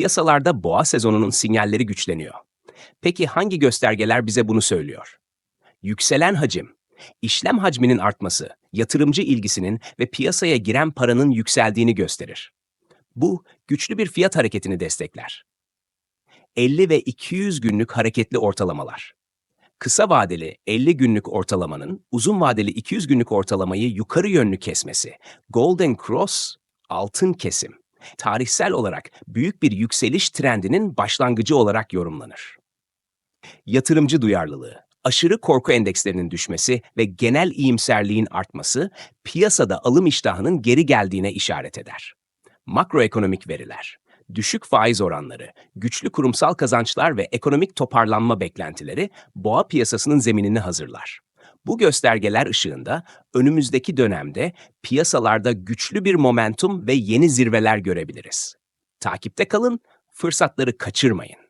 piyasalarda boğa sezonunun sinyalleri güçleniyor. Peki hangi göstergeler bize bunu söylüyor? Yükselen hacim, işlem hacminin artması, yatırımcı ilgisinin ve piyasaya giren paranın yükseldiğini gösterir. Bu güçlü bir fiyat hareketini destekler. 50 ve 200 günlük hareketli ortalamalar. Kısa vadeli 50 günlük ortalamanın uzun vadeli 200 günlük ortalamayı yukarı yönlü kesmesi, Golden Cross, altın kesim, tarihsel olarak büyük bir yükseliş trendinin başlangıcı olarak yorumlanır. Yatırımcı duyarlılığı, aşırı korku endekslerinin düşmesi ve genel iyimserliğin artması piyasada alım iştahının geri geldiğine işaret eder. Makroekonomik veriler, düşük faiz oranları, güçlü kurumsal kazançlar ve ekonomik toparlanma beklentileri boğa piyasasının zeminini hazırlar. Bu göstergeler ışığında önümüzdeki dönemde piyasalarda güçlü bir momentum ve yeni zirveler görebiliriz. Takipte kalın, fırsatları kaçırmayın.